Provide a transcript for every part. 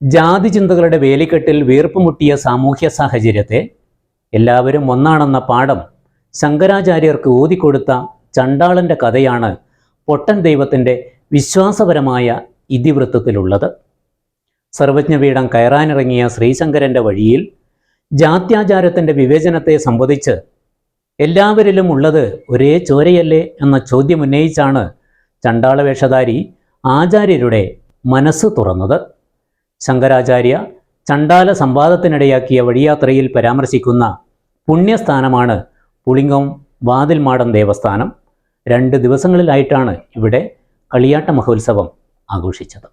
ജാതി ചിന്തകളുടെ വേലിക്കെട്ടിൽ വീർപ്പുമുട്ടിയ സാമൂഹ്യ സാഹചര്യത്തെ എല്ലാവരും ഒന്നാണെന്ന പാഠം ശങ്കരാചാര്യർക്ക് ഊതിക്കൊടുത്ത ചണ്ടാളന്റെ കഥയാണ് പൊട്ടൻ ദൈവത്തിന്റെ വിശ്വാസപരമായ ഇതിവൃത്തത്തിലുള്ളത്. സർവജ്ഞപീഠം കയറാനിറങ്ങിയ ശ്രീശങ്കരന്റെ വഴിയിൽ ജാത്യാചാരത്തിന്റെ വിവേചനത്തെ സംബന്ധിച്ച് എല്ലാവരിലും ഉള്ളത് ഒരേ ചോരയല്ലേ എന്ന ചോദ്യമുന്നയിച്ചാണ് ചണ്ടാള വേഷധാരി ആചാര്യരുടെ മനസ്സ് തുറന്നത്. ശങ്കരാചാര്യ ചണ്ടാല സംവാദത്തിനിടയാക്കിയ വഴിയാത്രയിൽ പരാമർശിക്കുന്ന പുണ്യസ്ഥാനമാണ് പുളിങ്കം വാതിൽമാടം ദേവസ്ഥാനം. രണ്ട് ദിവസങ്ങളിലായിട്ടാണ് ഇവിടെ കളിയാട്ട മഹോത്സവം ആഘോഷിച്ചത്.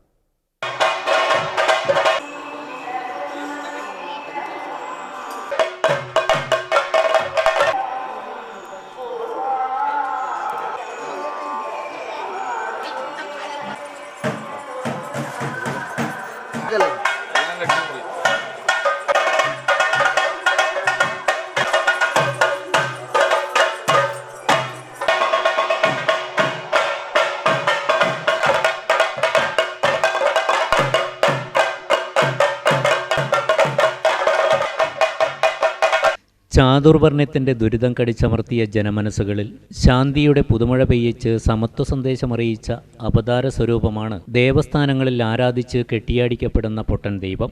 ചാതുർവർണത്തിന്റെ ദുരിതം കടിച്ചമർത്തിയ ജനമനസ്സുകളിൽ ശാന്തിയുടെ പുതുമഴ പെയ്യിച്ച് സമത്വ സന്ദേശമറിയിച്ച അവതാര സ്വരൂപമാണ് ദേവസ്ഥാനങ്ങളിൽ ആരാധിച്ച് കെട്ടിയാടിക്കപ്പെടുന്ന പൊട്ടൻ ദൈവം.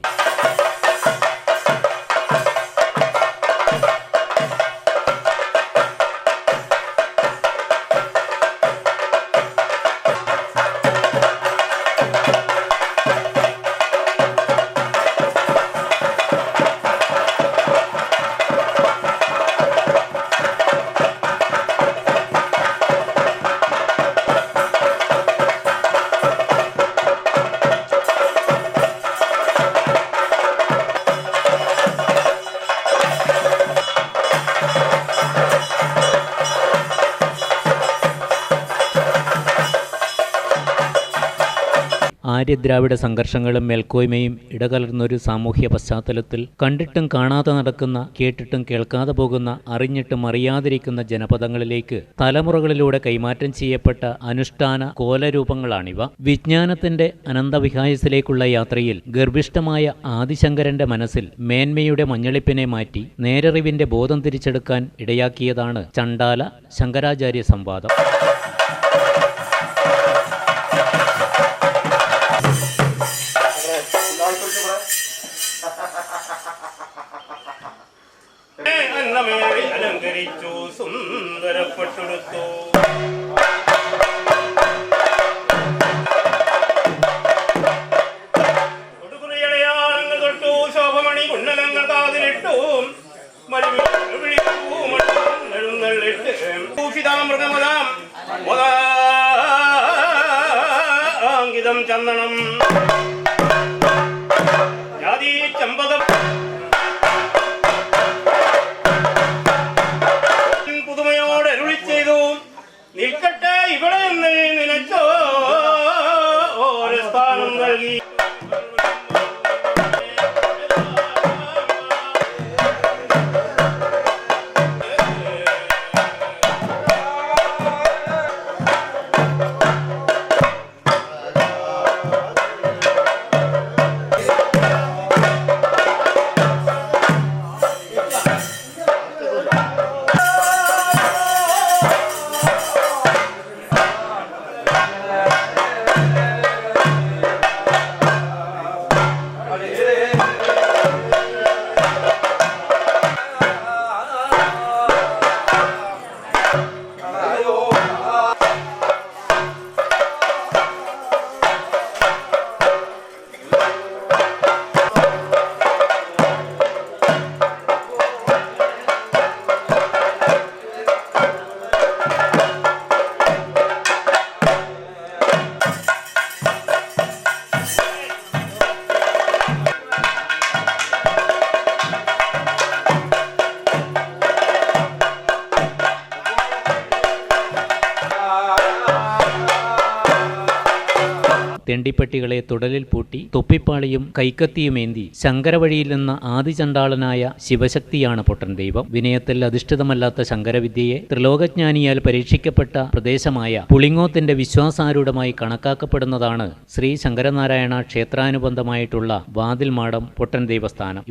ആര്യദ്രാവിഡ സംഘർഷങ്ങളും മേൽക്കോയ്മയും ഇടകലർന്നൊരു സാമൂഹ്യ പശ്ചാത്തലത്തിൽ കണ്ടിട്ടും കാണാതെ നടക്കുന്ന കേട്ടിട്ടും കേൾക്കാതെ പോകുന്ന അറിഞ്ഞിട്ടും അറിയാതിരിക്കുന്ന ജനപദങ്ങളിലേക്ക് തലമുറകളിലൂടെ കൈമാറ്റം ചെയ്യപ്പെട്ട അനുഷ്ഠാന കോലരൂപങ്ങളാണിവ. വിജ്ഞാനത്തിന്റെ അനന്തവിഹായസിലേക്കുള്ള യാത്രയിൽ ഗർഭിഷ്ഠമായ ആദിശങ്കരന്റെ മനസ്സിൽ മേന്മയുടെ മഞ്ഞളിപ്പിനെ മാറ്റി നേരറിവിന്റെ ബോധം തിരിച്ചെടുക്കാൻ ഇടയാക്കിയതാണ് ചണ്ടാല ശങ്കരാചാര്യ സംവാദം. കുണ്ടലങ്ങൾ കാതിലിട്ടു. ഭൂഷിതാമൃതമതാം മോദാങ്കിതം ചന്ദനം. തെണ്ടിപ്പട്ടികളെ തുടലിൽ പൂട്ടി തൊപ്പിപ്പാളിയും കൈക്കത്തിയുമേന്തി ശങ്കരവഴിയിൽ നിന്ന ആദിചണ്ടാളനായ ശിവശക്തിയാണ് പൊട്ടൻ ദൈവം. വിനയത്തിൽ അധിഷ്ഠിതമല്ലാത്ത ശങ്കരവിദ്യയെ ത്രിലോകജ്ഞാനിയാൽ പരീക്ഷിക്കപ്പെട്ട പ്രദേശമായ പുളിങ്ങോത്തിന്റെ വിശ്വാസാരൂഢമായി കണക്കാക്കപ്പെടുന്നതാണ് ശ്രീ ശങ്കരനാരായണ ക്ഷേത്രാനുബന്ധമായിട്ടുള്ള വാതിൽമാടം പൊട്ടൻ ദൈവസ്ഥാനം.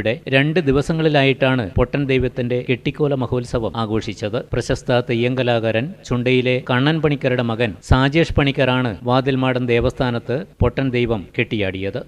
ഇവിടെ രണ്ട് ദിവസങ്ങളിലായിട്ടാണ് പൊട്ടൻ ദൈവത്തിന്റെ കെട്ടിക്കോല മഹോത്സവം ആഘോഷിച്ചത്. പ്രശസ്ത തെയ്യങ്കലാകാരൻ ചുണ്ടയിലെ കണ്ണൻ പണിക്കരുടെ മകൻ സാജേഷ് പണിക്കരാണ് വാതിൽമാടൻ ദേവസ്ഥാനത്ത് പൊട്ടൻ ദൈവം കെട്ടിയാടിയത്.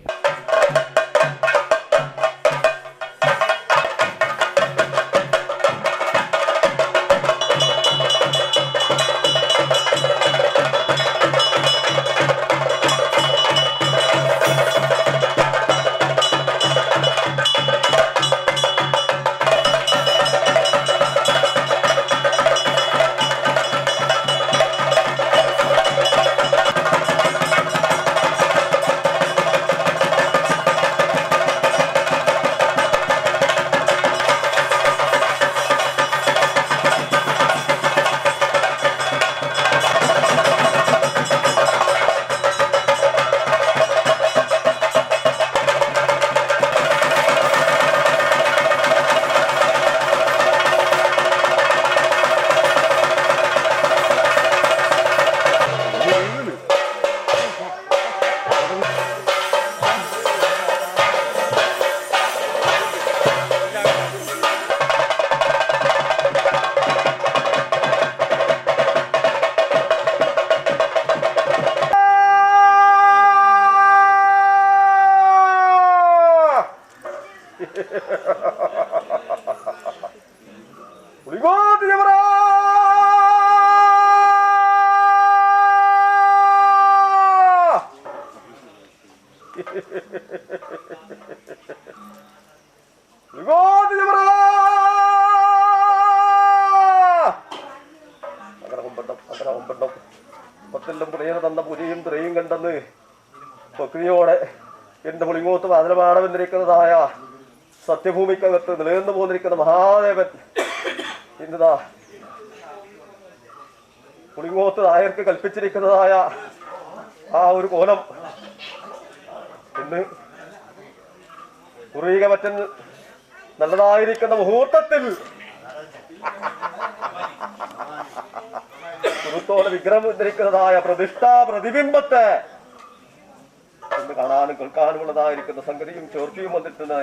പ്രക്രിയോടെ എന്റെ പുളിങ്ങോത്ത് വാതിലമാടവെന്നിരിക്കുന്നതായ സത്യഭൂമിക്കകത്ത് നിലനിന്നു പോന്നിരിക്കുന്ന മഹാദേവൻ ഇന്നതാ പുളിങ്ങോത്ത് നായർക്ക് കൽപ്പിച്ചിരിക്കുന്നതായ ആ ഒരു കോലം ഇന്ന് കുറിയുക പറ്റൻ നല്ലതായിരിക്കുന്ന മുഹൂർത്തത്തിൽ വിഗ്രഹം ധരിക്കുന്നതായ പ്രതിഷ്ഠാ പ്രതിബിംബത്തെ ഇന്ന് കാണാനും കേൾക്കാനുമുള്ളതായിരിക്കുന്ന സംഗതിയും ചോർച്ചയും വന്നിട്ടുണ്ട്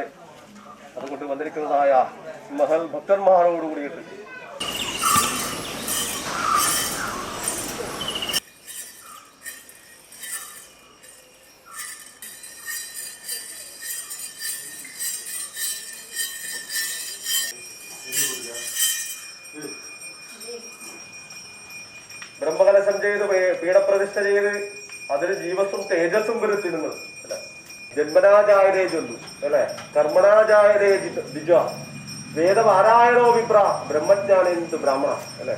അതുകൊണ്ട് വന്നിരിക്കുന്നതായ മഹൽ ഭക്തന്മാരോട് ബ്രഹ്മകലശം ചെയ്ത് പീഠപ്രതിഷ്ഠ ചെയ്ത് അതിന് ജീവസും തേജസ്സും വരുത്തിരുന്നു അല്ലെ? ജന്മനാചാരേ ചൊല്ലു. അല്ലെ? കർമ്മനാചാരേ ദിജ വേദപാരായണോ വിപ്ര? ബ്രഹ്മജ്ഞാനേന്ദു ബ്രാഹ്മണ. അല്ലെ?